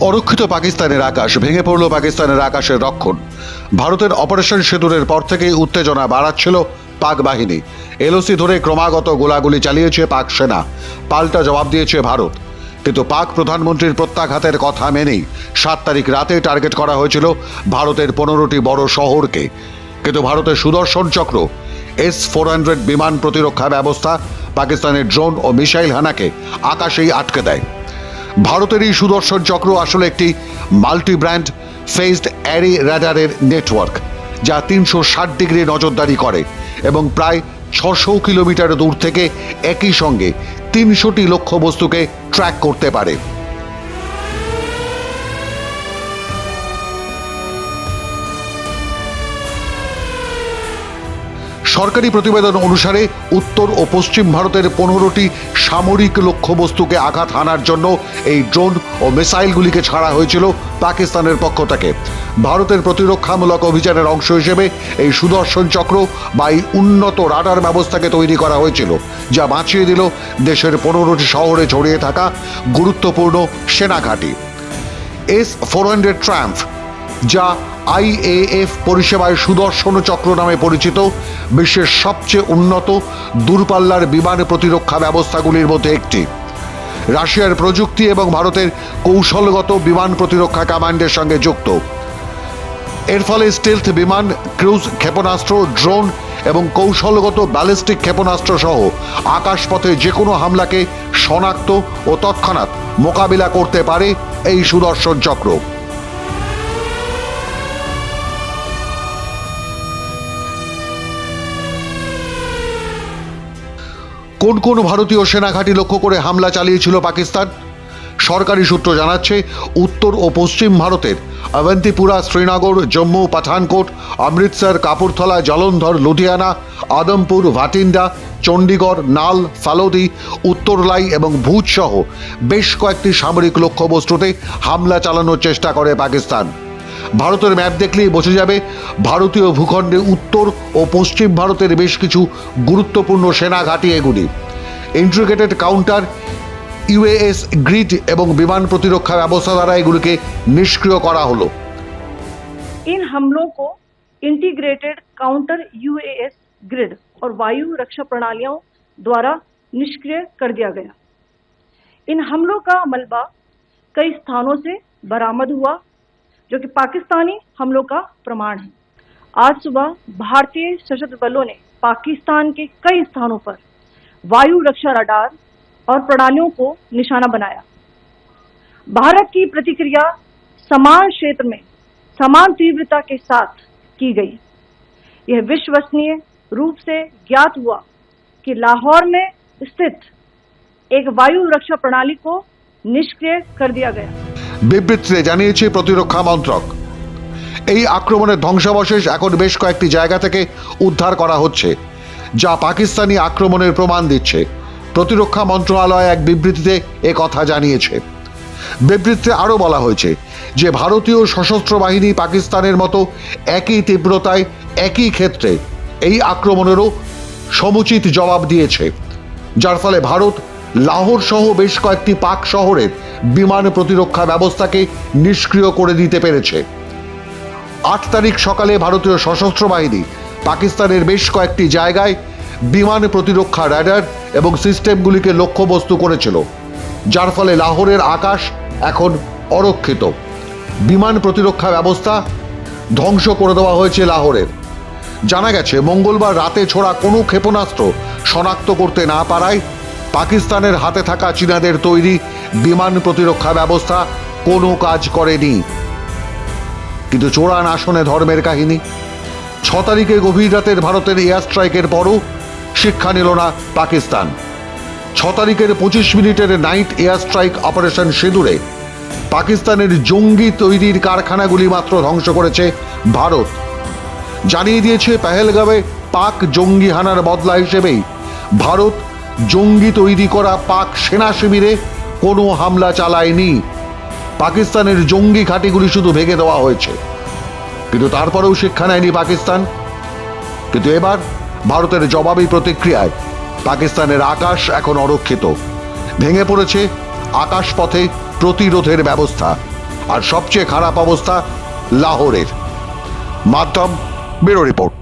অরক্ষিত পাকিস্তানের আকাশ, ভেঙে পড়ল পাকিস্তানের আকাশের রক্ষণ। ভারতের অপারেশন সেতুরের পর থেকেই উত্তেজনা বাড়াচ্ছিল পাক বাহিনী। এলওসি ধরে ক্রমাগত গোলাগুলি চালিয়েছে পাক সেনা। পাল্টা জবাব দিয়েছে ভারত। কিন্তু পাক প্রধানমন্ত্রীর প্রত্যাঘাতের কথা মেনেই সাত তারিখ রাতে টার্গেট করা হয়েছিল ভারতের পনেরোটি বড় শহরকে। কিন্তু ভারতের সুদর্শন চক্র, এস ফোর হান্ড্রেড বিমান প্রতিরক্ষা ব্যবস্থা, পাকিস্তানের ড্রোন ও মিসাইল হানাকে আকাশেই আটকে দেয়। ভারতের এই সুদর্শন চক্র আসলে একটি মাল্টি ব্র্যান্ড ফেসড অ্যারি র্যাডারের নেটওয়ার্ক, যা তিনশো ষাট ডিগ্রি নজরদারি করে এবং প্রায় ছশো কিলোমিটার দূর থেকে একই সঙ্গে তিনশোটি লক্ষ্যবস্তুকে ট্র্যাক করতে পারে। সরকারি প্রতিবেদন অনুসারে উত্তর ও পশ্চিম ভারতের পনেরোটি সামরিক লক্ষ্যবস্তুকে আঘাত হানার জন্য এই ড্রোন ও মিসাইলগুলিকে ছাড়া হয়েছিল পাকিস্তানের পক্ষ থেকে। ভারতের প্রতিরক্ষামূলক অভিযানের অংশ হিসেবে এই সুদর্শন চক্র বা এই উন্নত রাডার ব্যবস্থাকে তৈরি করা হয়েছিল, যা বাঁচিয়ে দিল দেশের পনেরোটি শহরে ছড়িয়ে থাকা গুরুত্বপূর্ণ সেনা ঘাঁটি এস ফোর হান্ড্রেড ট্রাম্প যা আইএএফ পরিষেবায় সুদর্শন চক্র নামে পরিচিত বিশ্বের সবচেয়ে উন্নত দূরপাল্লার বিমান প্রতিরক্ষা ব্যবস্থাগুলির মধ্যে একটি। রাশিয়ার প্রযুক্তি এবং ভারতের কৌশলগত বিমান প্রতিরক্ষা কমান্ডের সঙ্গে যুক্ত। এর ফলে স্টেলথ বিমান ক্রুজ ক্ষেপণাস্ত্র ড্রোন এবং কৌশলগত ব্যালিস্টিক ক্ষেপণাস্ত্র সহ আকাশপথে যে কোনো হামলাকে শনাক্ত ও তৎক্ষণাৎ মোকাবিলা করতে পারে এই সুদর্শন চক্র। কোন কোন ভারতীয় সেনাঘাঁটি লক্ষ্য করে হামলা চালিয়েছিল পাকিস্তান? সরকারি সূত্র জানাচ্ছে, উত্তর ও পশ্চিম ভারতের অবন্তিপুরা শ্রীনগর, জম্মু, পাঠানকোট, অমৃতসর, কাপুরথলা, জলন্ধর, লুধিয়ানা, আদমপুর, ভাটিন্ডা, চণ্ডীগড়, নাল, ফালোদি, উত্তরলাই এবং ভুজ সহ বেশ কয়েকটি সামরিক লক্ষ্যবস্তুতে হামলা চালানোর চেষ্টা করে পাকিস্তান। ভারতের ম্যাপ দেখলেই বোঝা যাবে ভারতীয় ভূখণ্ডে উত্তর ও পশ্চিম ভারতের বেশ কিছু গুরুত্বপূর্ণ সেনা ঘাঁটি এগুলি ইন্ট্রিগেটেড কাউন্টার ইউএএস গ্রিড এবং বিমান প্রতিরক্ষা ব্যবস্থা দ্বারা এগুলিকে নিষ্ক্রিয় করা হলো इन हमलों को इंटीग्रेटेड काउंटर यूएएस ग्रिड और वायु रक्षा प्रणालियों द्वारा निष्क्रिय कर दिया गया इन हमलों का मलबा कई स्थानों से बरामद हुआ जो कि पाकिस्तानी हमलों का प्रमाण है। आज सुबह भारतीय सशस्त्र बलों ने पाकिस्तान के कई स्थानों पर वायु रक्षा रडार और प्रणालियों को निशाना बनाया। भारत की प्रतिक्रिया समान क्षेत्र में समान तीव्रता के साथ की गई। यह विश्वसनीय रूप से ज्ञात हुआ कि लाहौर में स्थित एक वायु रक्षा प्रणाली को निष्क्रिय कर दिया गया। বিবৃতিতে জানিয়েছে প্রতিরক্ষা মন্ত্রক। এই আক্রমণের ধ্বংসাবশেষ এখন বেশ কয়েকটি জায়গা থেকে উদ্ধার করা হচ্ছে, যা পাকিস্তানি আক্রমণের প্রমাণ দিচ্ছে। প্রতিরক্ষা মন্ত্রণালয় এক বিবৃতিতে এ কথা জানিয়েছে। বিবৃতিতে আরও বলা হয়েছে যে, ভারতীয় সশস্ত্র বাহিনী পাকিস্তানের মতো একই তীব্রতায়, একই ক্ষেত্রে এই আক্রমণেরও সমুচিত জবাব দিয়েছে, যার ফলে ভারত লাহোর সহ বেশ কয়েকটি পাক শহরের বিমান প্রতিরক্ষা ব্যবস্থাকে নিষ্ক্রিয় করে দিতে পেরেছে। আট তারিখ সকালে ভারতীয় সশস্ত্র বাহিনী পাকিস্তানের বেশ কয়েকটি জায়গায় বিমান প্রতিরক্ষা র্যাডার এবং সিস্টেমগুলিকে লক্ষ্যবস্তু করেছিল, যার ফলে লাহোরের আকাশ এখন অরক্ষিত। বিমান প্রতিরক্ষা ব্যবস্থা ধ্বংস করে দেওয়া হয়েছে লাহোরের। জানা গেছে, মঙ্গলবার রাতে ছোড়া কোনো ক্ষেপণাস্ত্র শনাক্ত করতে না পারায় পাকিস্তানের হাতে থাকা চীনাদের তৈরি বিমান প্রতিরক্ষা ব্যবস্থা কোনো কাজ করেনি। কিন্তু চোরান আসনে ধর্মের কাহিনী। ছ তারিখে গভীর রাতের ভারতের এয়ার স্ট্রাইকের পরও শিক্ষা নিল না পাকিস্তান। ছ তারিখের পঁচিশ মিনিটের নাইট এয়ার স্ট্রাইক অপারেশন সিঁদুরে পাকিস্তানের জঙ্গি তৈরির কারখানাগুলি মাত্র ধ্বংস করেছে ভারত। জানিয়ে দিয়েছে পেহেলগাঁওয়ে পাক জঙ্গি হানার বদলা হিসেবেই ভারত জঙ্গি তৈরি করা পাক সেনা শিবিরে কোনো হামলা চালায়নি। পাকিস্তানের জঙ্গি ঘাঁটিগুলি শুধু ভেঙে দেওয়া হয়েছে। কিন্তু তারপরেও শিক্ষা নেয়নি পাকিস্তান। কিন্তু এবার ভারতের জবাবি প্রতিক্রিয়ায় পাকিস্তানের আকাশ এখন অরক্ষিত। ভেঙে পড়েছে আকাশপথে প্রতিরোধের ব্যবস্থা। আর সবচেয়ে খারাপ অবস্থা লাহোরের। মাধ্যম ব্যুরো রিপোর্ট।